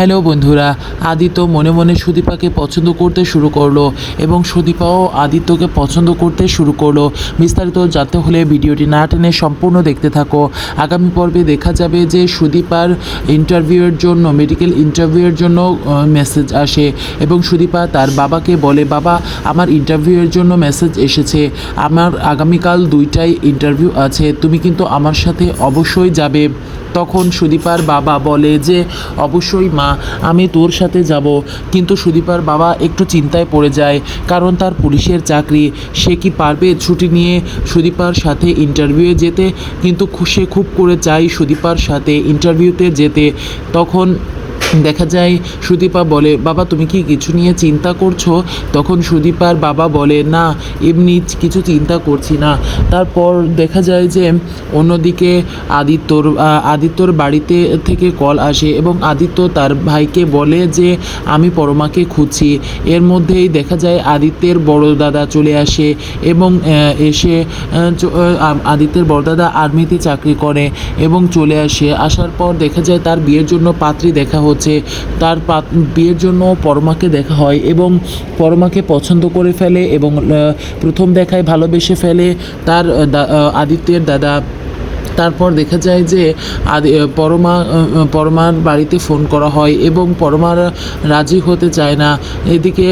Hello বন্ধুরা, আদিত্য মনে মনে সুদীপাকে পছন্দ করতে শুরু করল এবং সুদীপাও আদিত্যকে পছন্দ করতে শুরু করল। বিস্তারিত জানতে হলে ভিডিওটি না টেনে সম্পূর্ণ দেখতে থাকো। আগামী পর্বে দেখা যাবে যে সুদীপার ইন্টারভিউয়ের জন্য, মেডিকেল ইন্টারভিউয়ের জন্য মেসেজ আসে এবং সুদীপা তার বাবাকে বলে, বাবা, আমার ইন্টারভিউয়ের জন্য মেসেজ এসেছে। আমার আগামীকাল দুইটাই ইন্টারভিউ আছে। তুমি কিন্তু আমার সাথে অবশ্যই যাবে। তখন সুদীপার বাবা বলে যে, অবশ্যই মা, আমি তোর সাথে যাব। কিন্তু সুদীপার বাবা একটু চিন্তায় পড়ে যায়, কারণ তার পুলিশের চাকরি, সে কি পারবে ছুটি নিয়ে সুদীপার সাথে ইন্টারভিউয়ে যেতে? কিন্তু সে খুব করে চাই সুদীপার সাথে ইন্টারভিউতে যেতে। তখন দেখা যায়, সুদীপা বলে, বাবা, তুমি কি কিছু নিয়ে চিন্তা করছ? তখন সুদীপার বাবা বলে, না, এমনি কিছু চিন্তা করছি না। তারপর দেখা যায় যে অন্যদিকে আদিত্যর আদিত্যর বাড়িতে থেকে কল আসে এবং আদিত্য তার ভাইকে বলে যে, আমি পরমাকে খুঁজছি। এর মধ্যেই দেখা যায় আদিত্যের বড় দাদা চলে আসে এবং এসে আদিত্যের বড় দাদা আর্মিতে চাকরি করে এবং চলে আসে। আসার পর দেখা যায় তার বিয়ের জন্য পাত্রী দেখা হচ্ছে। তার বিয়ের জন্য পরমাকে দেখা হয় এবং পরমাকে পছন্দ করে ফেলে এবং প্রথম দেখায় ভালোবেসে ফেলে। তার আদিত্যের দাদা তারপর দেখা যায় যে আদি পরমা পরমার বাড়িতে ফোন করা হয় এবং পরমার রাজি হতে চায় না। এদিকে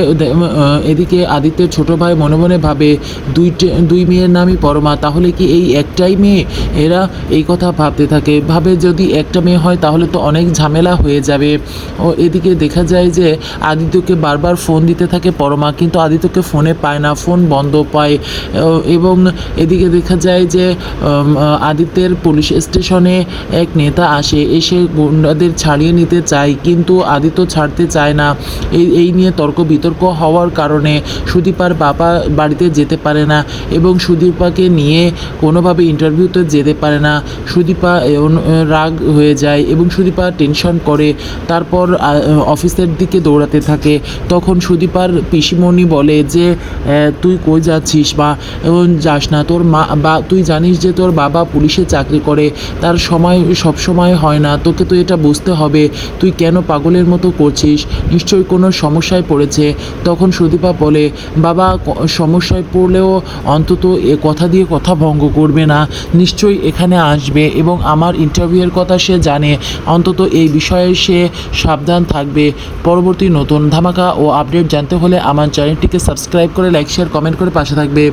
এদিকে আদিত্যের ছোট ভাই মনে মনে ভাবে দুইটে দুই মেয়ের নামই পরমা তাহলে কি এই একটাই মেয়ে? এরা এই কথা ভাবতে থাকে। ভাবে যদি একটা মেয়ে হয় তাহলে তো অনেক ঝামেলা হয়ে যাবে। ও এদিকে দেখা যায় যে আদিত্যকে বারবার ফোন দিতে থাকে পরমা কিন্তু আদিত্যকে ফোনে পায় না ফোন বন্ধ পায়। এবং এদিকে দেখা যায় যে উম, আদিত্যের পুলিশ স্টেশনে এক নেতা আসে, এসে গুন্ডাদের ছাড়িয়ে নিতে চায়, কিন্তু আদিত্য ছাড়তে চায় না। এই এই নিয়ে তর্ক বিতর্ক হওয়ার কারণে সুদীপার বাবা বাড়িতে যেতে পারে না এবং সুদীপাকে নিয়ে কোনোভাবে ইন্টারভিউতে যেতে পারে না। সুদীপা রাগ হয়ে যায় এবং সুদীপা টেনশন করে, তারপর অফিসের দিকে দৌড়াতে থাকে। তখন সুদীপার পিসিমণি বলে যে তুই কই যাচ্ছিস বা? যাস না, তোর মা, বা, তুই জানিস যে তোর বাবা পুলিশে চাকরি করে, তার সময় সব সময় হয় না। তোকে তো এটা বুঝতে হবে, তুই কেন পাগলের মতো করছিস? নিশ্চয়ই কোনো সমস্যায় পড়েছে। তখন সুদীপা বলে, বাবা সমস্যায় পড়লেও অন্তত এ কথা দিয়ে কথা ভঙ্গ করবে না। নিশ্চয়ই এখানে আসবে এবং আমার ইন্টারভিউয়ের কথা সে জানে। অন্তত এই বিষয়ে সে সাবধান থাকবে। পরবর্তী নতুন ধামাকা ও আপডেট জানতে হলে আমার চ্যানেলটিকে সাবস্ক্রাইব করে, লাইক, শেয়ার, কমেন্ট করে পাশে থাকবে।